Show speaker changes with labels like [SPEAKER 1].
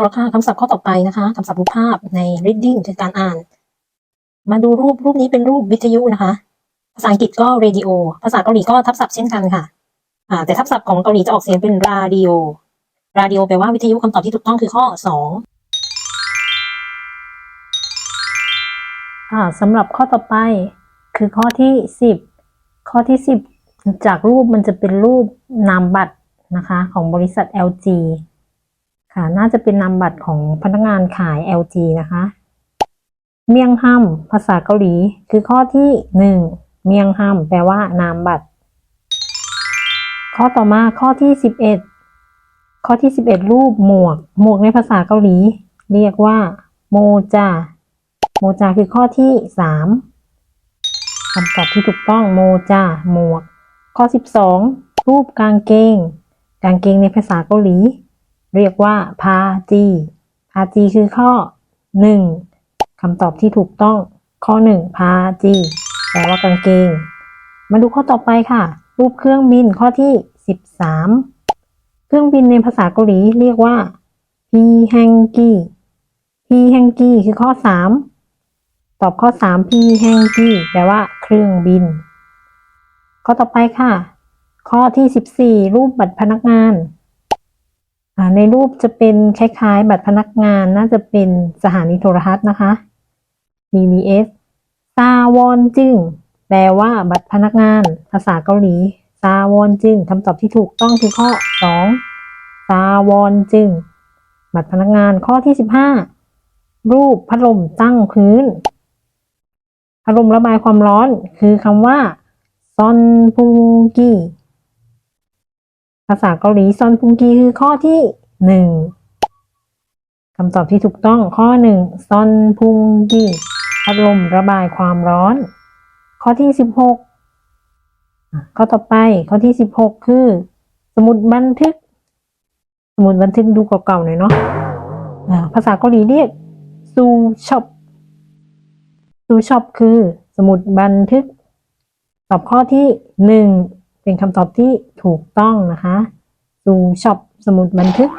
[SPEAKER 1] เอาละค่ะคำศัพท์ข้อต่อไปนะคะคำศัพท์รูปภาพใน reading คือการอ่าน มาดูรูปรูปนี้เป็นรูปวิทยุนะคะ ภาษาอังกฤษก็ radio ภาษาเกาหลีก็ทับศัพท์เช่นกันค่ะอ่าแต่ทับศัพท์ของเกาหลีจะออกเสียงเป็น radio radio แปลว่าวิทยุคำตอบที่ถูกต้องคือข้อสอง
[SPEAKER 2] อ่าสำหรับข้อต่อไปคือข้อที่สิบข้อที่สิบจากรูปมันจะเป็นรูปนามบัตรนะคะ ของบริษัท LG ค่ะ น่าจะเป็นนามบัตรของพนักงานขาย LG นะคะ เมียงฮัมภาษาเกาหลี คือข้อที่หนึ่งเมียงฮัมแปลว่านามบัตร ข้อต่อมาข้อที่สิบเอ็ดข้อที่สิบเอ็ดรูปหมวก หมวกในภาษาเกาหลี เรียกว่า โมจา โมจาคือข้อที่สามคำตอบที่ถูกต้องโมจาหมวก ข้อสิบสองรูปกางเกง กางเกงในภาษาเกาหลี เรียกว่าพาจีพาจีคือข้อหนึ่งคำตอบที่ถูกต้องข้อหนึ่งพาจีแปลว่ากางเกง มาดูข้อต่อไปค่ะ รูปเครื่องบินข้อที่สิบสามเครื่องบินในภาษาเกาหลีเรียกว่าพีแฮงกี้พีแฮงกี้คือข้อสามตอบข้อสามพีแฮงกี้แปลว่าเครื่องบิน ข้อต่อไปค่ะ ข้อที่สิบสี่รูปบัตรพนักงาน ในรูปจะเป็นคล้ายๆ บัตรพนักงานน่าจะเป็นสถานีโทรทัศน์นะคะ BBS ซาวอนจึงแปลว่าบัตรพนักงาน ภาษาเกาหลี ซาวอนจึงคำตอบที่ถูกต้องคือข้อสองซาวอนจึง บัตรพนักงานข้อที่สิบห้ารูปพัดลมตั้งพื้น พัดลมระบายความร้อน คือคำว่าซอนพุงกี ภาษาเกาหลีซอนพุงกีคือข้อที่หนึ่งคำตอบที่ถูกต้องข้อหนึ่งซอนพุงกีพัดลมระบายความร้อน ข้อที่สิบหกข้อต่อไปข้อที่สิบหกคือ สมุดบันทึก สมุดบันทึกดูเก่าๆหน่อยเนาะภาษาเกาหลีเรียกซูช็อปซูช็อปคือ สมุดบันทึก ตอบข้อที่หนึ่ง เป็นคำตอบที่ถูกต้องนะคะ ดูช็อปสมุดบันทึก